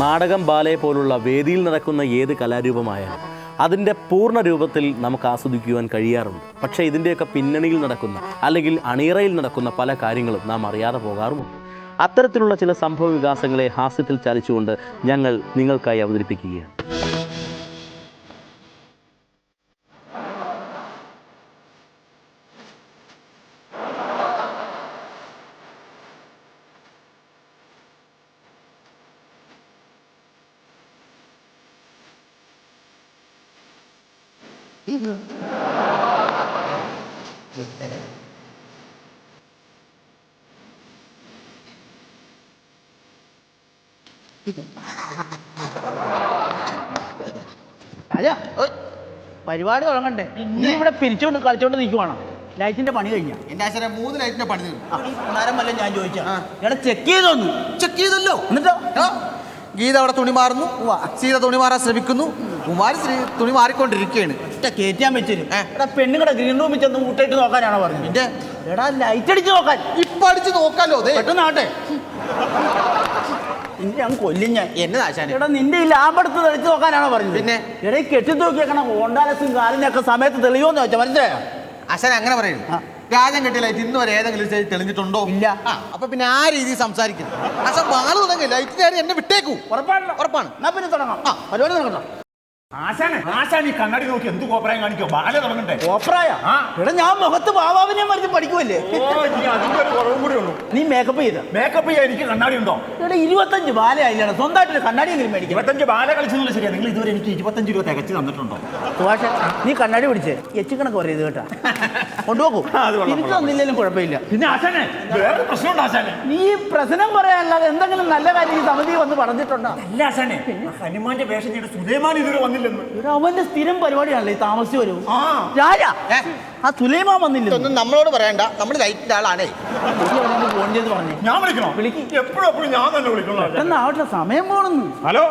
നാടകം ബാലെ പോലുള്ള വേദിയിൽ നടക്കുന്ന ഏത് കലാരൂപമായാലും അതിന്റെ പൂർണ രൂപത്തിൽ നമുക്ക് ആസ്വദിക്കുവാൻ കഴിയാറുണ്ട്. പക്ഷേ ഇതിന്റെയൊക്കെ പിന്നണിയിൽ നടക്കുന്ന അല്ലെങ്കിൽ അണിയറയിൽ നടക്കുന്ന പല കാര്യങ്ങളും നാം അറിയാതെ പോകാറുമുണ്ട്. അത്തരത്തിലുള്ള ചില സംഭവ വികാസങ്ങളെ ഹാസ്യത്തിൽ ചാലിച്ചുകൊണ്ട് ഞങ്ങൾ നിങ്ങൾക്കായി അവതരിപ്പിക്കുകയാണ്. അല്ല പരിപാടി തുടങ്ങണ്ടേ? നീ ഇവിടെ പിരിച്ചോണ്ട് കളിച്ചോണ്ട് നിൽക്കുവാണോ ലൈറ്റിന്റെ പണി കഴിഞ്ഞ? എന്റെ ആശാനെ മൂന്ന് ലൈറ്റിന്റെ പണി തീർന്നു. നേരം ഞാൻ ചോദിച്ചാ. എടാ ചെക്ക് ചെയ്തോന്നു. ചെക്ക് ചെയ്തല്ലോ. എന്നിട്ടോ? ഗീത അവിടെ തുണി മാറുന്നു. സീത തുണി മാറാൻ ശ്രമിക്കുന്നു. കുമാരി തുണി മാറിക്കൊണ്ടിരിക്കുകയാണ്. ഒറ്റ കയറ്റാൻ പറ്റും. എടാ പെണ്ണുങ്ങളുടെ ഗ്രീൻ റൂമിൽ ചെന്ന് മുട്ടയിട്ട് നോക്കാനാണോ പറഞ്ഞത്? എടാ ലൈറ്റ് അടിച്ച് നോക്കാൻ. ഇപ്പൊ അടിച്ച് നോക്കാലോ അതെ പെട്ടെന്ന് ആട്ടെ നിന്നെ ഞാൻ കൊല്ലും ഞാൻ. എന്നെ എടാ നിന്റെ ഈ ലാഭെടുത്ത് തെളിച്ച് നോക്കാനാണോ പറഞ്ഞത്? പിന്നെ? എടാ ഈ കെട്ടി നോക്കിയേക്കണ ഓണ്ടാലസും കാലിനൊക്കെ സമയത്ത് തെളിയോന്ന് വെച്ചാ മനസ്സിലായോ? ആശാൻ അങ്ങനെ പറയുന്നു രാജം രാജൻ കെട്ടിയ ലൈറ്റ് ഇന്ന് വരെ ഏതെങ്കിലും തെളിഞ്ഞിട്ടുണ്ടോ? ഇല്ല. ആ, അപ്പൊ പിന്നെ ആ രീതി സംസാരിക്കുന്നു ആശാൻ വാൾ തുടങ്ങി ലൈറ്റ് എന്നെ വിട്ടേക്കൂ. ഉറപ്പാണല്ലോ. ഉറപ്പാണ്. എന്നാ പിന്നെ തുടങ്ങാം. ആ. പരിപാടി തുടങ്ങണം ആശാനെ ആശാൻ ഈ കണ്ണാടി നോക്കി എന്ത് കോപ്രായം കാണിക്കോ ബാല തുടങ്ങണ്ടേ ഓപ്പറായ എടാ ഞാൻ മുഖത്ത് ബാബാവിനെ മറിച്ച് പഠിക്കുമല്ലേ ഓ ഇനി അതിന്റെ ഒരു കുറവും കൂടി ഉള്ളൂ. നീ മേക്കപ്പ് ചെയ്ത? മേക്കപ്പ് ചെയ്യാൻ എനിക്ക് കണ്ണാടി ഉണ്ടോ? എടാ ഇരുപത്തഞ്ച് സ്വന്തമായിട്ട് കണ്ണാടി എങ്കിലും മേടിക്കണം ഇരുപത്തഞ്ച് ബാല കളിച്ചെന്നുള്ള ശരിയാ. നിങ്ങൾ ഇതുവരെ എനിക്ക് ഇരുപത്തഞ്ച് രൂപ തികച്ച് തന്നിട്ടുണ്ടോ? സുഭാഷ നീ കണ്ണാടി പിടിച്ചേ എച്ച് കണക്ക് പറയത് കേട്ടാ. കൊണ്ടുപോകൂ. തന്നില്ലെങ്കിലും കുഴപ്പമില്ല. പിന്നെ ആശാനെ വേറെ പ്രശ്നമുണ്ട് ആശാനെ? നീ പ്രശ്നം പറയാനല്ലാതെ എന്തെങ്കിലും നല്ല കാര്യം ഈ സമിതി വന്ന് പറഞ്ഞിട്ടുണ്ടോ? അല്ല ആശാനെ ഹനുമാന്റെ വേഷം ചെയ്ത് സുലൈമാൻ ഇതുവരെ വന്നില്ലെന്ന്. അവന്റെ സ്ഥിരം പരിപാടിയാണല്ലേ ഈ താമസിച്ച് വരൂ ആ. രാജ ഏ? ആ സുലൈമാൻ ഇതൊന്നും നമ്മളോട് പറയണ്ട. നമ്മൾ ലൈറ്റിന്റെ ആളാണേ. ഫോൺ ചെയ്ത് പറഞ്ഞു. ഞാൻ വിളിക്കണോ? വിളിക്ക്. എപ്പോഴും എപ്പോഴും ഞാൻ തന്നെ വിളിക്കണോ സമയം പോണെന്ന്. ഹലോ?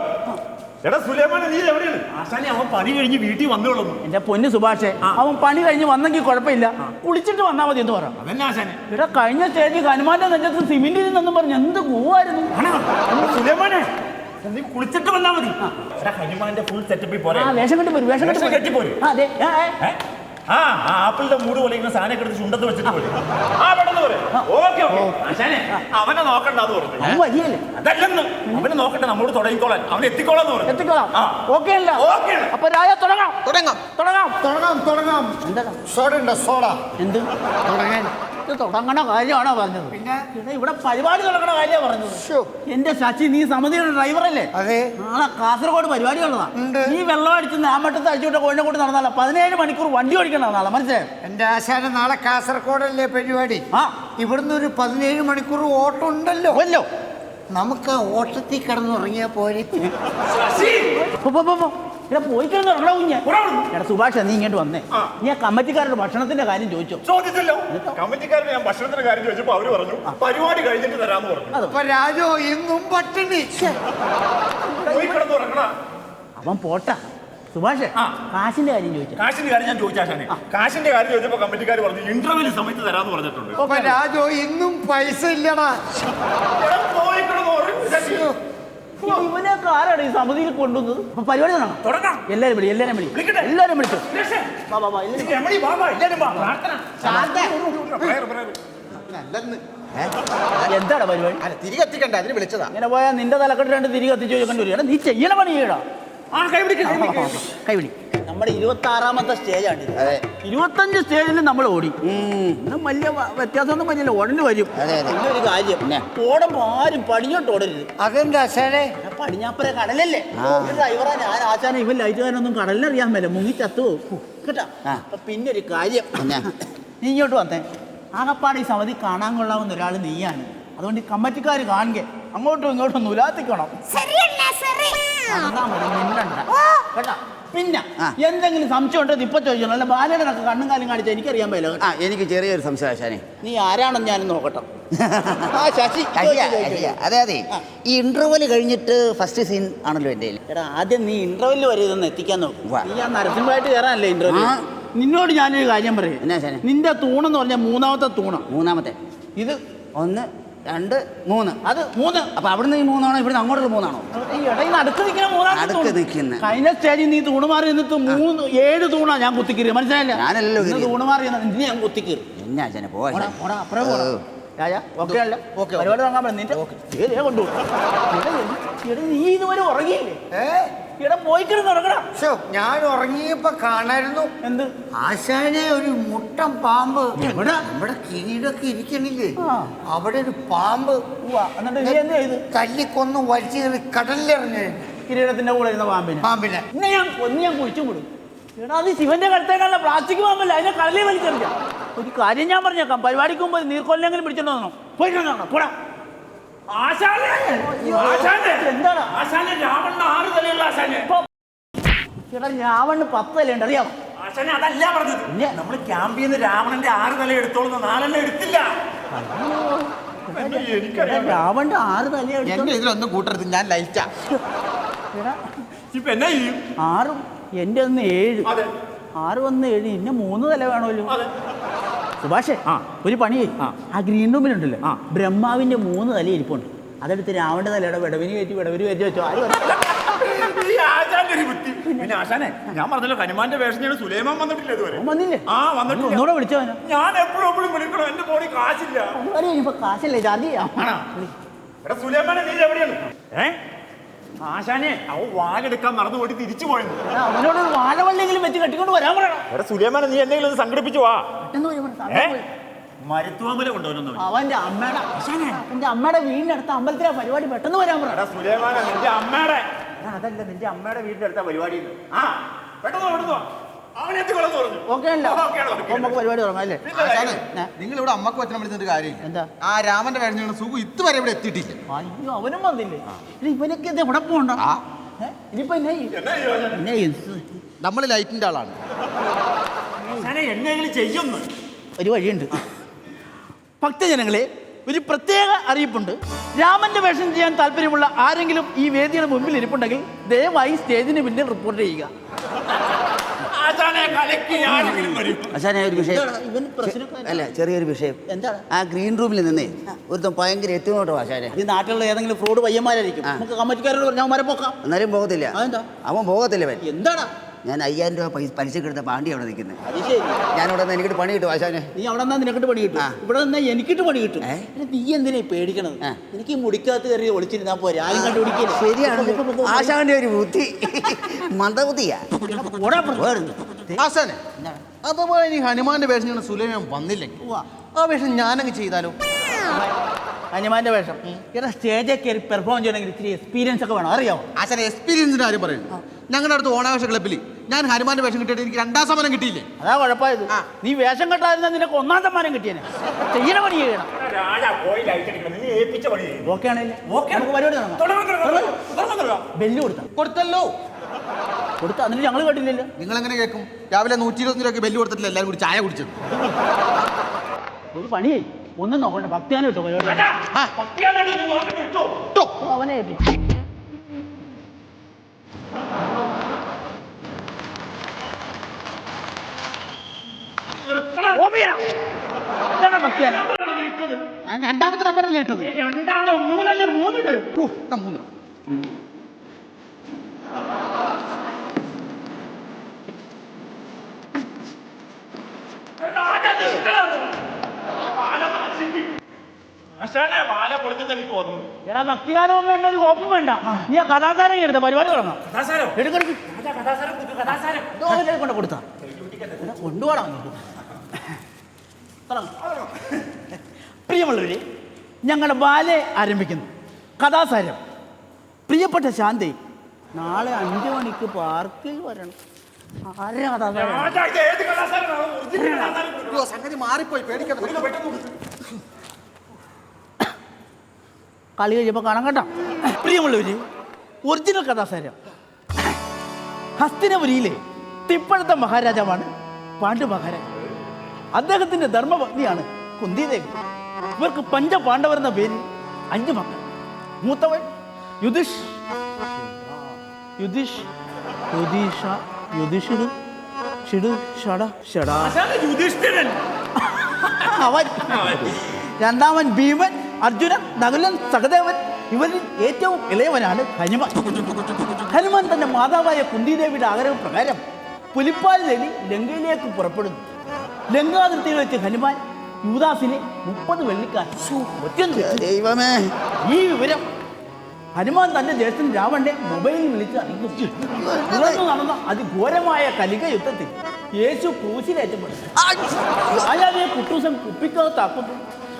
എടാ സുലൈമാൻ നീ എവിടെയാണ്? ആശാനെ അവൻ പണി കഴിഞ്ഞ് വീട്ടിൽ വന്നോളൂ എന്റെ പൊന്ന് സുഭാഷേ അവൻ പണി കഴിഞ്ഞ് വന്നെങ്കിൽ കുഴപ്പമില്ല. കുളിച്ചിട്ട് വന്നാ മതി എന്ന് പറഞ്ഞു അതന്നെ ആശാനെ. ഇവിടെ കഴിഞ്ഞ സ്റ്റേജിൽ ഹനുമാന്റെ നെഞ്ചത്ത് സിമെന്റ് ഇരുന്നെന്നും പറഞ്ഞു എന്ത് പോവായിരുന്നു? സുലൈമാനെ നീ കുളിച്ചിട്ട് വന്നാ മതി. എടാ ഹനുമാന്റെ ഫുൾ സെറ്റപ്പിൽ പോരെ. ആ വേഷം കെട്ടി പോരും വേഷം കെട്ടി കെട്ടി പോരും. ആ, അതെ ഏ. ഏ? ആ ആ ആപ്പിളിന്റെ മൂട് പോലെ ഇങ്ങനെ സാധനം എടുത്ത് ചുണ്ടത്ത് വെച്ചിട്ട് പോരും. ആ പെട്ടെന്ന് പോരെ. Okay okay. ആശാനെ അവനെ നോക്കണ്ട എന്ന് പറഞ്ഞു. അവൻ വലിയല്ലേ അതല്ലെന്ന്. അവനെ നോക്കണ്ട നമ്മോട് തുടങ്ങിക്കോളാൻ. അവൻ എത്തിക്കോളാന്ന് പറഞ്ഞു. എത്തിക്കോളാം. ആ. ഓക്കെ അല്ല. ഓക്കേ ആണ്. അപ്പൊ രാജ തുടങ്ങാം. തുടങ്ങാം. തുടങ്ങാം. തുടങ്ങാം തുടങ്ങാം. എന്താ? സോഡ ഉണ്ടോ? സോഡ. എന്ത്? തുടങ്ങാൻ. ഇത് തുടങ്ങണ കാര്യമാണോ പറഞ്ഞത്? പിന്നെ ഇവിടെ പരിപാടി തുടങ്ങണ കാര്യമാണ് പറഞ്ഞത്. ശ്ശോ. എന്റെ ശശി നീ സമിതിയുടെ ഡ്രൈവറല്ലേ അതെ. നാളെ കാസർഗോഡ് പരിപാടി ഉള്ളതാ. ഉണ്ട്. നീ വെള്ളം അടിച്ച് നാമട്ടത്ത് അടിച്ചുകൊണ്ട് കോഴിനെ കൊണ്ട് നടന്നാലോ പതിനേഴ് മണിക്കൂർ വണ്ടി ഓടിക്കണം നാളെ മനസ്സിലായോ? എന്റെ ആശാന നാളെ കാസർഗോഡല്ലേ പരിപാടി? ആ. ഇവിടുന്ന് ഒരു പതിനേഴ് മണിക്കൂർ ഓട്ടം ഉണ്ടല്ലോ. അല്ലോ നമുക്ക് ആ ഓട്ടത്തിൽ കിടന്നുറങ്ങിയാ പോരെ. പോ, പോ, പോ, പോ. ഇവിടെ പോയി കഴിഞ്ഞ ഉറങ്ങണ കുഞ്ഞ്. പോടാ. അവിടുന്ന്. എടാ സുഭാഷ് നീ ഇങ്ങോട്ട് വന്നേ. ഞാൻ കമ്മിറ്റിക്കാരുടെ ഭക്ഷണത്തിന്റെ കാര്യം ചോദിച്ചോ. ചോദിച്ചല്ലോ. കമ്മിറ്റിക്കാരുടെ ഞാൻ ഭക്ഷണത്തിന്റെ കാര്യം ചോദിച്ചപ്പോ അവർ പറഞ്ഞു പരിപാടി കഴിഞ്ഞിട്ട് തരാന്ന് പറഞ്ഞു. രാജോ ഇന്നും പട്ടിണി. അവൻ പോട്ടാ. സുഭാഷ് ആ. കാശിന്റെ കാര്യം ചോദിച്ചു. കാശിന്റെ കാര്യം ഞാൻ ചോദിച്ചാശാനെ കാശിന്റെ കാര്യം ചോദിച്ചപ്പോ കമ്മിറ്റിക്കാർ പറഞ്ഞു ഇന്റർവ്യൂ സമയത്ത് തരാന്ന് പറഞ്ഞിട്ടുണ്ട്. അപ്പൊ രാജോ ഇന്നും പൈസ ഇല്ലടാ. എടാ, പോയി കിടന്ന് ഉറങ്ങ് ശശി. ഇവനൊക്കെ ആരാണ് ഈ സമിതിയിൽ കൊണ്ടുവന്നത്? അപ്പൊ പരിപാടി തുടങ്ങാം. തുടങ്ങാം. എല്ലാരും വിളി എല്ലാരും വിളി? എല്ലാരും വിളിച്ചു എന്താണ് പരിപാടി? അല്ല തിരികെ എത്തിക്കണ്ട അതിന് വിളിച്ചതാ. ഇങ്ങനെ പോയാ നിന്റെ തലക്കെട്ട് രണ്ട് തിരികെ എത്തിച്ചു ചോദിക്കേണ്ടി വരികയാണ്. നീ ചെയ്യണ പണി ചെയ്യടാ. കൈവിളി നമ്മുടെ ഇരുപത്തി ആറാമത്തെ സ്റ്റേജാണ് അതെ. ഇരുപത്തഞ്ച് സ്റ്റേജിൽ നമ്മൾ ഓടി. ഇന്നും വലിയ വ്യത്യാസമൊന്നും വലിയ ഓടേണ്ടി വരും. പിന്നെ ഒരു കാര്യം. ഓടുമ്പോ ആരും പടിഞ്ഞോട്ട് ഓടരുത്. അതെന്താ ആശാനെ? പടിഞ്ഞാപ്പുര കടലല്ലേ? ഡ്രൈവറാ ഞാൻ ആശാനെ ഇവൻ ലൈറ്റുകാരനൊന്നും കടലിനറിയാൻ മേലെ. മുങ്ങി ചത്തു കേട്ടാ? അപ്പൊ പിന്നെ ഒരു കാര്യം നീ ഇങ്ങോട്ട് വന്നേ. ആകപ്പാട് ഈ സമിതി കാണാൻ കൊള്ളാവുന്ന ഒരാൾ നീയാണ്. അതുകൊണ്ട് ഈ കമ്മറ്റിക്കാർ കാണുക. അങ്ങോട്ടും ഇങ്ങോട്ടും നുലാത്തിക്കണം കേട്ടാ? പിന്നെ എന്തെങ്കിലും സംശയം ഉണ്ടോ ഇപ്പൊ ചോദിച്ചോ അല്ല ബാലകനൊക്കെ കണ്ണും കാലും കാണിച്ചാൽ എനിക്കറിയാൻ പറ്റില്ല ആ എനിക്ക് ചെറിയൊരു സംശയം ആശാനെ. നീ ആരാണെന്ന് ഞാൻ നോക്കട്ടെ. ആ ശശി അയ്യ, ചോദിച്ചോ, അയ്യ. ചോദിച്ചോ. അതെ അതെ. ഈ ഇന്റർവെൽ കഴിഞ്ഞിട്ട് ഫസ്റ്റ് സീൻ ആണല്ലോ എന്റെ കയ്യിൽ. എടാ ആദ്യം നീ ഇന്റർവെൽ വരെ ഇതൊന്ന് എത്തിക്കാൻ നോക്കും. ഉവ്വ. നീ ആ നരസിംഹമായിട്ട് കയറാനല്ലേ ഇന്റർവ്യൂ ആ. നിന്നോട് ഞാനൊരു കാര്യം പറയും. എന്നാ ശരി? നിന്റെ തൂണെന്ന് പറഞ്ഞാൽ മൂന്നാമത്തെ തൂണം. മൂന്നാമത്തെ. ഇത് ഒന്ന് രണ്ട് മൂന്ന് അത് മൂന്ന് അപ്പൊ അവിടുന്ന് ഈ മൂന്നാണോ ഇവിടുന്ന് അങ്ങോട്ടുള്ള മൂന്നാണോ ഈ ഇടയിൽ നടുക്ക് നിൽക്കുന്ന തൂണ്. കഴിഞ്ഞ സ്റ്റേജിൽ നീ തൂണ് മാറി നിന്നിട്ട് മൂന്ന് ഏഴ് തൂണാ ഞാൻ കുത്തിക്കീറി മനസ്സിലായില്ല ഞാനല്ലല്ലോ ഇന്ന് കീറിയത്. തൂണ് മാറി ഞാൻ കുത്തിക്കീറി എന്നാ അച്ഛനെ പോവാ പോടാ, പോടാ, അപ്പുറം പോടാ. ഓ. രാജാ, ഓക്കേ അല്ലേ? ഓക്കേ, പരിപാടി തുടങ്ങാൻ പറ്റും. നിന്റെ ഏ, ദേ കൊണ്ടുപോ. എടാ, എടാ, നീ ഇതുവരെ ഉറങ്ങിയില്ലേ ഇവിടെ ശോ, ഞാൻ ഉറങ്ങിയപ്പോ കാണായിരുന്നു. എന്ത്? ആശാനെ ഒരു മുട്ടൻ പാമ്പ്. എവിടെ? നമ്മുടെ കിരീടൊക്കെ ഇരിക്കണില്ലേ? ആ. അവിടെ ഒരു പാമ്പ്. ഉവ്വ, എന്നിട്ട് നീ എന്ത് ചെയ്ത്? തല്ലിക്കൊന്ന് വലിച്ചു കയറി കടലിലെറിഞ്ഞു കിരീടത്തിന്റെ കൂടെ ഇരുന്ന പാമ്പിനെ. പാമ്പിനെ. ഇന്ന് ഞാൻ കൊന്ന് ഞാൻ കുഴിച്ചു വിടും. എടാ അത് ശിവന്റെ കടുത്തേക്കാളുള്ള പ്ലാസ്റ്റിക് പാമ്പല്ല? അതിനെ കടലിൽ വലിച്ചെറിയാം ഒരു കാര്യം ഞാൻ പറഞ്ഞേക്കാം. പരിപാടിക്ക് മുമ്പ് നീർക്കൊല്ലെങ്കിലും പിടിച്ചോണ്ട് വന്നോ. പോയിട്ട് പോടാ. ആശാനെ! ആശാനെ! എന്താണ്? ആശാനെ രാവണ ആറ് തലയുള്ള ആശാനെ. ചേട്ടാ രാവണ് പത്ത് തലയുണ്ട് അറിയാമോ ആശാനെ അതല്ല പറഞ്ഞത്? നമ്മൾ ക്യാമ്പിൽ നിന്ന് രാവണന്റെ ആറ് തല എടുത്തോളുന്ന നാലെണ്ണം എടുത്തില്ല. എനിക്കറിയാം രാവണന്റെ ആറ് തല എന്റെ ഇതിലൊന്നും കൂട്ടരുത് ഞാൻ ലൈറ്റാ. ഇപ്പൊ എന്നാ ചെയ്യും? ആറും എന്റെ ഒന്ന് ഏഴ്. അതെ. ആറ് വന്ന് ഏഴ് ഇന്നെ മൂന്ന് തല വേണമല്ലോ. സുഭാഷേ ആ. ഒരു പണി ആ. ആ ഗ്രീൻ റൂമിലുണ്ടല്ലോ. ആ. ബ്രഹ്മാവിന്റെ മൂന്ന് തല ഇരിപ്പുണ്ട്. അതെടുത്ത് രാവണന്റെ തലയുടെ വിടവിന് കയറ്റി വിടവിന് കയറ്റി വെച്ചോ. ആര് പറഞ്ഞു? ഈ ആശാന്റെ ഒരു ബുദ്ധി പിന്നെ ആശാനെ ഞാൻ പറഞ്ഞല്ലോ ഹനുമാന്റെ വേഷം ചെയ്യണ സുലൈമാൻ വന്നിട്ടില്ല ഇതുവരെ. വന്നില്ലേ? ആ വന്നിട്ടില്ല. ഒന്നുകൂടെ വിളിച്ചവനോ ഞാൻ എപ്പോഴും എപ്പോഴും വിളിക്കണം. എന്റെ ഫോണിൽ കാശില്ല. ഇപ്പൊ കാശല്ലേ? ചാർജ് ചെയ്യാം. ആണോ? എടാ സുലൈമാനെ നീ എവിടെയാണ്? ഏ? ആശാനെ അവ വാലെടുക്കാൻ മറന്നു പോയിട്ട് തിരിച്ചു പോയത് എടാ, അവനോട് ഒരു വാഴവള്ളിയെങ്കിലും വെച്ച് കെട്ടിക്കൊണ്ട് വരാൻ പറയണം. എടാ സുലൈമാനെ നീ എന്തെങ്കിലും ഒന്ന് സംഘടിപ്പിച്ചു വാ. പെട്ടെന്ന് വരും, ഇവിടെ ഏ? പോയി. കൊണ്ടുവരുന്നു അവന്റെ അമ്മയുടെ അവന്റെ അമ്മയുടെ വീടിന്റെ അടുത്ത അമ്പലത്തിലെ പരിപാടി പെട്ടെന്ന് വരാൻ പറ. സുലൈമാനെ നിന്റെ അമ്മയുടെ അതല്ല നിന്റെ അമ്മയുടെ വീടിന്റെ അടുത്ത പരിപാടി. ആ പെട്ടെന്ന് പെട്ടെന്ന് നിങ്ങൾ ഇവിടെ അമ്മയ്ക്ക് വച്ചനം വിളിച്ചിട്ട് കാര്യമില്ല എന്താ? ആ രാമന്റെ കഴിഞ്ഞ സുഖം ഇതുവരെ ഇവിടെ എത്തിയിട്ടില്ല. അയ്യോ അവനും വന്നില്ലേ? ഇവനൊക്കെ ഇത് എവിടെ പോകണ്ട? ആ. ഇനിയിപ്പോ? നമ്മൾ ലൈറ്റിന്റെ ആളാണ്. എന്നെങ്കിലും ചെയ്യുന്നു. ഒരു വഴിയുണ്ട്. ഭക്തജനങ്ങളെ ഒരു പ്രത്യേക അറിയിപ്പുണ്ട്. രാമന്റെ വേഷം ചെയ്യാൻ താല്പര്യമുള്ള ആരെങ്കിലും ഈ വേദിയുടെ മുമ്പിൽ ഇരിപ്പുണ്ടെങ്കിൽ ദയവായി സ്റ്റേജിന് പിന്നിൽ റിപ്പോർട്ട് ചെയ്യുക. ആശാനെ ഒരു വിഷയം. അല്ല ചെറിയൊരു വിഷയം. എന്താണ്? ആ ഗ്രീൻ റൂമിൽ നിന്നേ ഒരുത്തം ഭയങ്കര എത്തിനോട്ടോ ആശാനെ. ഈ നാട്ടിലുള്ള ഏതെങ്കിലും ഫ്രോഡ് പയ്യന്മാരായിരിക്കും. നമുക്ക് കമ്മിറ്റിക്കാരോട് പറഞ്ഞാൽ അവന്മാരെ പോക്കാം. എന്നാലും പോകത്തില്ല. അതെന്താ? അവൻ പോകത്തില്ല എന്താണ്? എന്താടാ ഞാൻ അയ്യായിരം രൂപ പൈസ പലിശക്ക് എടുത്ത പാണ്ടി അവിടെ നിൽക്കുന്നത് ഞാൻ അവിടെ എനിക്കിട്ട് പണി കിട്ടും ആശാനെ. നീ അവിടെ നിന്നാ നിനക്കിട്ട് പണി കിട്ടും. ഇവിടെ നിന്നാ എനിക്കിട്ട് പണി കിട്ടും. നീ എന്തിനാ പേടിക്കണത്? എനിക്ക് മുടിക്കാത്ത കയറി ഒളിച്ചിരുന്നാ പോരെ. ആരും കണ്ടുപിടിക്കില്ല. ശരിയാണ്. ആശാന്റെ ഒരു ബുദ്ധി. മന്ദബുദ്ധിയാ. ആശാനെ അതുപോലെ ഇനി ഹനുമാന്റെ വേഷം ഞാൻ സുലൈമാൻ വന്നില്ലെങ്കിൽ. ആ വേഷം ഞാനങ്ങ് ചെയ്താലോ? ഹനുമാന്റെ വേഷം. ഇവിടെ സ്റ്റേജിൽ കയറി പെർഫോം ചെയ്യണമെങ്കിൽ ഇത്തിരി എക്സ്പീരിയൻസ് ഒക്കെ വേണം. അറിയാമോ ആശാനെ എക്സ്പീരിയൻസിന്റെ കാര്യം പറയുന്നു ഞങ്ങളുടെ അടുത്ത് ഓണാഘോഷ ക്ലബ്ബിൽ ഞാൻ ഹനുമാന്റെ വേഷം കിട്ടിയിട്ട് എനിക്ക് രണ്ടാം സമ്മാനം കിട്ടിയില്ലേ? അതാ കുഴപ്പമായത്. നീ വേഷം കെട്ടാതിരുന്ന നിനക്ക് ഒന്നാം സമ്മാനം കിട്ടിയനെ. ചെയ്യണ പണി ചെയ്യണം. ഓക്കെ ആണല്ലേ പരിപാടി. ബെല്ല് കൊടുത്ത. കൊടുത്തല്ലോ. കൊടുത്ത. അതിന് ഞങ്ങൾ കേട്ടില്ലല്ലോ. നിങ്ങൾ എങ്ങനെ കേൾക്കും? രാവിലെ നൂറ്റി ഇരുപത്തി രൂപയ്ക്ക് ബെല്ല് കൊടുത്തിട്ടില്ല. എല്ലാവരും കൂടി ചായ കുടിച്ചത് ഒരു പണി ചെയ്യ്. ഒന്നും നോക്കണ്ട. ഭക്തിയാനം പരിപാടി. ഇട്ടോ. ഓ, അവനെ ഏൽപ്പിച്ചു. ഓമിയ. ഇതാണ് ഭക്തിയാനം. ഞാൻ രണ്ടാമത്തെ നമ്പറല്ലേ കേട്ടത്? മൂന്നല്ലേ ഇതാ മൂന്ന്. എടാ ഭക്തിഗാനം വേണ്ട ഒരു കോപ്പും വേണ്ട. നീ ആ എടുത്ത പരിപാടി തുടങ്ങാം. കഥാസാരോ? എടുക്കെടുക്ക് കൊണ്ട് കൊടുത്താ. കൊണ്ടുപോടാ പ്രിയമുള്ളവരെ ഞങ്ങളുടെ ബാലെ ആരംഭിക്കുന്നു. കഥാസാരം. പ്രിയപ്പെട്ട ശാന്തി നാളെ അഞ്ചു മണിക്ക് പാർക്കിൽ വരണം. ആരാ കഥാസാരം സംഗതി മാറിപ്പോയി കളി കഴിയുമ്പോൾ കാണാൻ കേട്ടോ. പ്രിയമുള്ളവര് ഒറിജിനൽ കഥാസാരം. ഹസ്തിനപുരിയിലെ തിപ്പഴത്തെ മഹാരാജാവാണ് പാണ്ഡു മഹാരാജാവ് അദ്ദേഹത്തിന്റെ ധർമ്മപത്നിയാണ് കുന്തിദേവി. ഇവർക്ക് പഞ്ചപാണ്ഡവർ എന്ന പേരിൽ അഞ്ചു മക്കൾ. മൂത്തവൻ യുധിഷ്. യുധിഷ് യുധീഷ ഷട ഷടാ യുധിഷ്ഠിരൻ. അവൻ രണ്ടാമൻ ഭീമൻ അർജുനൻ നകുലൻ സഹദേവൻ ഇവരിൽ ഏറ്റവും ഇളയവനാണ് ഹനുമാൻ. ഹനുമാൻ തന്റെ മാതാവായ കുന്തിദേവിയുടെ ആഗ്രഹപ്രകാരം പുലിപ്പാൽ തേടി ലങ്കയിലേക്ക് പുറപ്പെടുന്നു. ലങ്കാതിർത്തിയിൽ വെച്ച് ഹനുമാൻ യുവദാസിനെ മുപ്പത് വെള്ളിക്കാശ് ദൈവമേ. ഈ വിവരം ഹനുമാൻ തന്റെ ജ്യേഷ്ഠൻ രാവണനെ മൊബൈലിൽ വിളിച്ച് തുടർന്ന് നടന്ന അതിഘോരമായ കലിക യുദ്ധത്തിൽ യേശു ക്രൂശിലേറ്റപ്പെടുന്നു കുട്ടൂസം കുട്ടൂസൻ കുപ്പിക്കകത്താക്കുന്നു.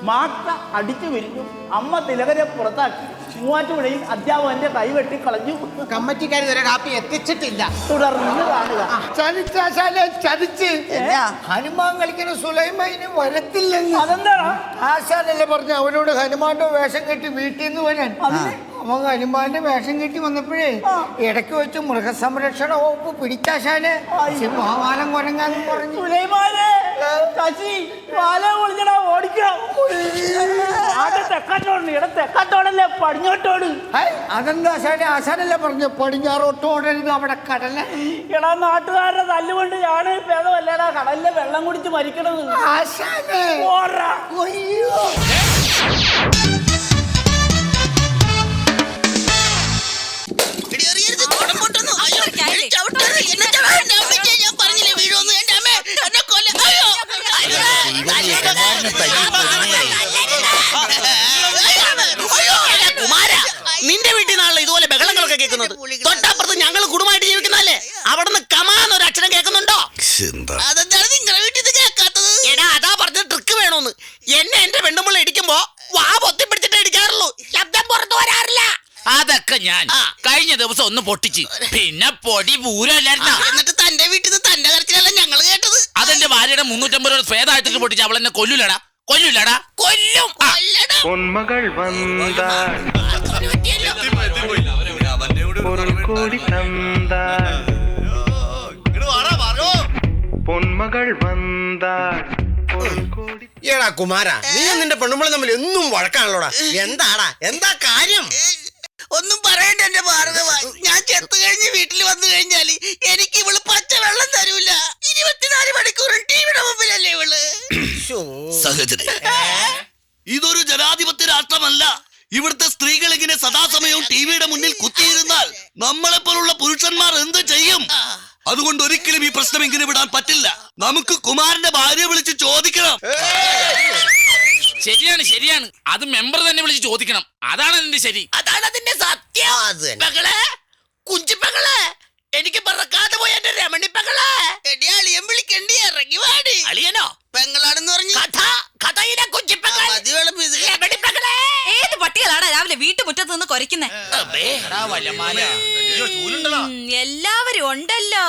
മാക്ക അടിച്ചു വിരിഞ്ഞു. അമ്മ തിലകരെ പുറത്താക്കി. മൂവാറ്റുപുഴയിൽ അധ്യാപകന്റെ കൈവെട്ടി കളഞ്ഞു. കമ്മിറ്റിക്കാർ ഇതുവരെ കാപ്പി എത്തിച്ചിട്ടില്ല. തുടർന്ന് കാണുക. ചതിച്ച്? ഹനുമാൻ കളിക്കുന്ന സുലൈമാന് വരത്തില്ലെന്ന്. അതെന്താണ് ആശാനല്ലേ പറഞ്ഞു അവനോട് ഹനുമാന്റെ വേഷം കെട്ടി വീട്ടിൽ നിന്ന് വരാൻ? അവൻ ഹനുമാന്റെ വേഷം കെട്ടി വന്നപ്പോഴേ ഇടയ്ക്ക് വെച്ച് മൃഗസംരക്ഷണ വകുപ്പ് പിടിച്ചാശാൽ മഹാമാലം കൊരങ്ങാന്ന് പറഞ്ഞു. ശശി ഓടിക്കണം തെക്കാട്ടോടല്ലേ പടിഞ്ഞോട്ടോട്. അതെന്താ ആശാനെ ആശാനല്ലേ പറഞ്ഞു പടിഞ്ഞാറോട്ട് ഓടരുത് അവിടെ കടല. എടാ നാട്ടുകാരുടെ തല്ലുകൊണ്ട് ഞാൻ ഭേദമല്ലടാ കടലിലെ വെള്ളം കുടിച്ച് മരിക്കണത്. ആശാനെ. ഓടാ അയ്യോ. നിന്റെ വീട്ടിൽ നിന്നാണല്ലോ ഇതുപോലെ ബഹളങ്ങളൊക്കെ കേൾക്കുന്നത്. തൊട്ടപ്പുറത്ത് ഞങ്ങൾ കുടുംബമായിട്ട് ജീവിക്കുന്നതല്ലേ? അവിടുന്ന് നിന്ന് കമാന്ന് ഒരു അക്ഷരം കേൾക്കുന്നുണ്ടോ അതെന്താണ് നിങ്ങളുടെ വീട്ടിൽ കേൾക്കാത്തത്? എടാ അതാ പറഞ്ഞ ട്രിക്ക് വേണോന്ന്. എന്നെ എന്റെ പെണ്ണുമ്പിള്ള ഇടിക്കുമ്പോ വാ പൊത്തിപ്പിടിച്ചിട്ട് ഇടിക്കാറുള്ളൂ. ശബ്ദം പുറത്തു വരാറില്ല. അതൊക്കെ ഞാൻ. ആ. കഴിഞ്ഞ ദിവസം ഒന്ന് പൊട്ടിച്ച്. പിന്നെ പൊടി പൂരമല്ലായിരുന്ന. എന്നിട്ട് തന്റെ വീട്ടിൽ നിന്ന് തന്റെ കരച്ചിലല്ല ഞങ്ങൾ കേട്ടത്. അതെന്റെ ഭാര്യയുടെ മുന്നൂറ്റമ്പത് രൂപ സ്വേതായിട്ട് പൊട്ടിച്ച് അവൾ എന്നെ കൊല്ലൂലടാ. കൊല്ലൂലടാ. കൊല്ലും. പൊന്മകൾ പൊന്മകൾ വന്നാൽ കുമാര നീ നിന്റെ പെണ്ണുമ്പോൾ തമ്മിൽ എന്നും വഴക്കാണല്ലോടാ. എന്താടാ? എന്താ കാര്യം? ഒന്നും പറയണ്ട എന്റെ ഭാർഗവ. ഞാൻ ചെത്ത് കഴിഞ്ഞ് വീട്ടിൽ വന്നു കഴിഞ്ഞാൽ എനിക്ക് ഇവൾ പച്ച വെള്ളം തരൂല. ഇരുപത്തിനാല് മണിക്കൂറും ടിവിയുടെ മുമ്പിലല്ലേ ഇവൾ? ഇതൊരു ജനാധിപത്യ രാഷ്ട്രമല്ല. ഇവിടുത്തെ സ്ത്രീകൾ ഇങ്ങനെ സദാസമയവും ടിവിയുടെ മുന്നിൽ കുത്തിയിരുന്നാൽ നമ്മളെ പോലുള്ള പുരുഷന്മാർ എന്ത് ചെയ്യും? അതുകൊണ്ട് ഒരിക്കലും ഈ പ്രശ്നം ഇങ്ങനെ വിടാൻ പറ്റില്ല. നമുക്ക് കുമാരന്റെ ഭാര്യ വിളിച്ച് ചോദിക്കണം. ശരിയാണ് ശരിയാണ്. അത് മെമ്പർ തന്നെ വിളിച്ച് ചോദിക്കണം. അതാണ് അതിന്റെ ശരി. അതാണ് അതിന്റെ സത്യം. അത് കുഞ്ചിപ്പകളെ എനിക്ക് പറക്കാതെ പോയ എന്റെ രമണി പെങ്ങളെ എടി അളിയൻ വിളിക്കണ്ടി ഇറങ്ങി വാടി അളിയനോ? പെങ്ങളാണെന്ന് പറഞ്ഞു. കഥ കഥയിലെ കുഞ്ചിപ്പകളെ രമണി പെങ്ങളെ ഏത് പട്ടികളാണ് രാവിലെ വീട്ടുമുറ്റത്ത് നിന്ന് കൊരയ്ക്കുന്നേ? എല്ലാവരും ഉണ്ടല്ലോ.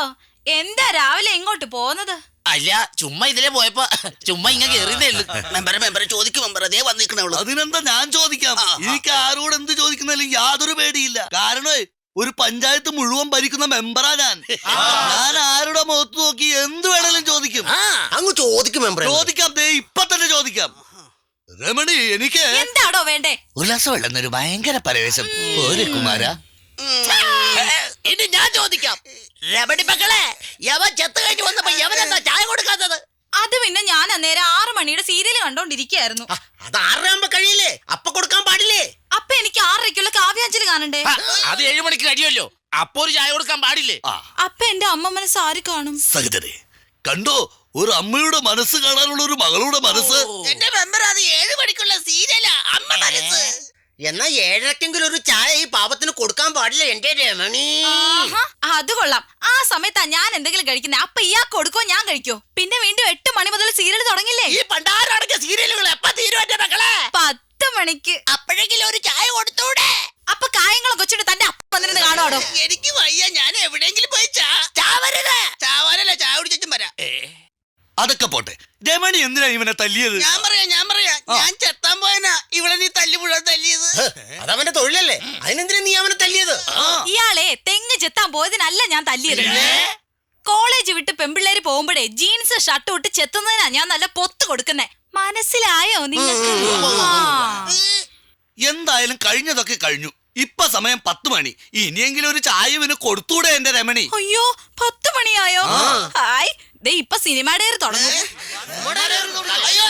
എന്താ രാവിലെ എങ്ങോട്ട് പോകുന്നത്? അല്ല ചുമ്മാ ഇതിലെ പോയപ്പോ ചുമ്മാ ഇങ്ങനെ കേറിയതേ ഉള്ളു. മെമ്പറെ മെമ്പറെ ചോദിക്കും മെമ്പർ അതേ വന്നിരിക്കണുള്ളൂ അതിനെന്താ ഞാൻ ചോദിക്കാം? എനിക്ക് ആരോട് എന്ത് ചോദിക്കുന്നതിലും യാതൊരു പേടിയില്ല. കാരണം ഒരു പഞ്ചായത്ത് മുഴുവൻ ഭരിക്കുന്ന മെമ്പറാ ഞാൻ. ഞാൻ ആരുടെ മുഖത്ത് നോക്കി എന്ത് വേണേലും ചോദിക്കും. അങ്ങ് ചോദിക്കും മെമ്പറെ. ചോദിക്കാം ദേ ഇപ്പൊ തന്നെ ചോദിക്കാം. രമണി എനിക്ക് എന്താടോ വേണ്ടേ? ഉല്ലാസമുള്ള ഒരു ഭയങ്കര പരവേശം. ഒരു കുമാര. ഇനി ഞാൻ ചോദിക്കാം. രമണി മക്കളെ യവൻ ചെത്ത് കഴിഞ്ഞ് വന്നപ്പോ യവനെന്താ ചായ കൊടുക്കാത്തത്? അത് പിന്നെ ഞാൻ അന്നേരം ആറ് മണിയുടെ സീരിയൽ കണ്ടോണ്ടിരിക്കായിരുന്നു അത് ആറരയാകുമ്പോ കഴിയില്ലേ? അപ്പൊ കൊടുക്കാൻ പാടില്ലേ? അപ്പൊ എനിക്ക് ആറരയ്ക്കുള്ള കാവ്യാഞ്ജലി കാണണ്ടേ? അത് ഏഴു മണിക്ക് കഴിയുമല്ലോ അപ്പൊ ഒരു ചായ കൊടുക്കാൻ പാടില്ലേ? അപ്പൊ എന്റെ അമ്മ മനസ്സ് ആര് കാണും? സഹിതരെ കണ്ടോ? ഒരു അമ്മയുടെ മനസ്സ് കാണാനുള്ള ഒരു മകളുടെ മനസ്സ്. എന്റെ മെമ്പർ അത് ഏഴു മണിക്കുള്ള സീരിയലാ അമ്മ മനസ്സ്. എന്നാ ഏഴരക്കെങ്കിലും ഒരു ചായ ഈ പാപത്തിന് കൊടുക്കാൻ പാടില്ല എന്റെ രമണി. ആഹാ, അത് കൊള്ളാം. ആ സമയത്താ ഞാൻ എന്തെങ്കിലും കഴിക്കുന്നത് അപ്പൊ ഇയാ കൊടുക്കോ ഞാൻ കഴിക്കോ. പിന്നെ വീണ്ടും എട്ട് മണി മുതൽ സീരിയൽ തുടങ്ങില്ലേ? ഈ പണ്ടാരടങ്ങിയ സീരിയലുകൾ എപ്പ തീരും എന്റെ മക്കളെ? പത്ത് മണിക്ക്. അപ്പോഴെങ്കിലും ഒരു ചായ കൊടുത്തൂടെ? അപ്പൊ കായങ്ങളൊക്കെ വെച്ചിട്ട് തന്റെ അപ്പ വന്നിരുന്ന് കാണുവാടോ? എനിക്ക് വയ്യ ഞാൻ എവിടെയെങ്കിലും പോയി ചാ ചാവരുത് ചാവാനല്ല ചായ കുടിച്ചും വരാം. അതൊക്കെ പോട്ടെ. രമണി എന്തിനാ ഇവനെ തല്ലിയത്? ഞാൻ പറയാ ഞാൻ പറയാ. ഞാൻ ചെത്താൻ ഇവിടെ നീ തല്ലി മുഴുവൻ തല്ലിയത്. അതവന്റെ തൊഴിലല്ലേ? അതിനെന്തിനാ നീ അവനെ തല്ലിയത്? ഇയാളെ തെങ്ങ് ചെത്താൻ പോയതിനല്ല ഞാൻ തല്ലിയത്. കോളേജ് വിട്ട് പെമ്പിള്ളേര് പോകുമ്പോഴേ ജീൻസ് ഷർട്ട് ഇട്ട് ചെത്തുന്നതിനാ ഞാൻ നല്ല പൊത്ത് കൊടുക്കുന്നേ. മനസ്സിലായോ നിങ്ങൾക്ക്? എന്തായാലും കഴിഞ്ഞതൊക്കെ കഴിഞ്ഞു. ഇപ്പൊ സമയം പത്ത് മണി. ഇനിയെങ്കിലും ഒരു ചായ ഇവന് കൊടുത്തൂടെ എന്റെ രമണി. അയ്യോ പത്ത് മണിയായോ? ഹായ്. ദേ ഇപ്പൊ സിനിമയുടെ തുടങ്ങും. എല്ലാരും